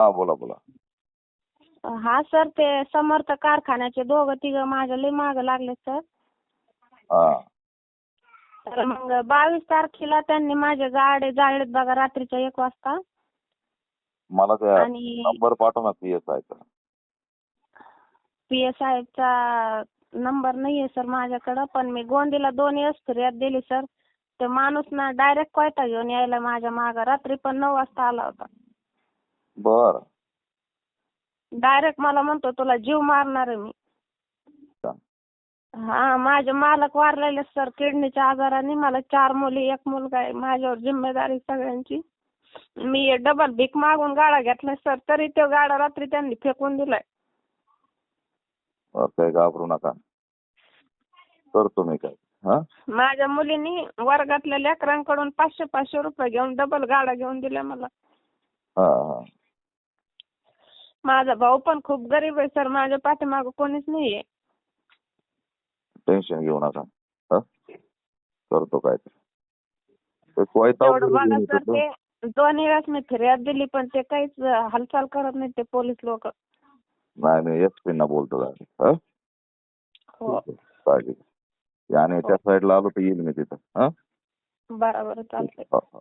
हा बोला बोला. हा सर ते समर्थ कारखान्याचे दोघं तिघं माझ्या लय मागं लागले सर. हा. तर मग बावीस तारखेला त्यांनी माझे गाडे जाळलेत बघा रात्रीच्या एक वाजता. मला त्या आणि नंबर पाठव ना पी एस आयचा पी एस आयचा नंबर नाहीये सर माझ्याकडं. पण मी गोंदीला दोन फिर्याद दिली सर. ते माणूस ना डायरेक्ट कोयता घेऊन यायला माझ्या मागं. रात्री पण नऊ वाजता आला होता. बर. डायरेक्ट मला म्हणतो तुला जीव मारणार आहे मी? हा माझे मालक वारलेले सर किडनीच्या आजाराने. मला चार मुली एक मुलगा आहे. माझ्यावर जिम्मेदारी सगळ्यांची. मी डबल भीक मागून गाडा घेतलाय सर तरी तो गाडा रात्री त्यांनी फेकून दिलाय. बर, काही घाबरू नका. करतो मी काय. हा? माझ्या मुलीनी वर्गातल्या लेकरांकडून पाचशे पाचशे रुपये घेऊन डबल गाडा घेऊन दिला मला. हा हा. माझा भाऊ पण खूप गरीब आहे सर. माझ्या पाठीमागं कोणीच नाहीये. टेन्शन घेऊ नका. हा? करतो काय ते. ते कोयता तेवढं वगैरे बघा घेऊन सर येतो. ते दोन्ही वेळेस मी फिर्याद दिली पण ते काहीच हालचाल करत नाही ते पोलीस लोक. नाही मी एस पी ना बोलतो हा. हो. आणि त्या साईडला आलो तर येईल मी तिथं. हा? बरोबर चालतंय. हा, हा.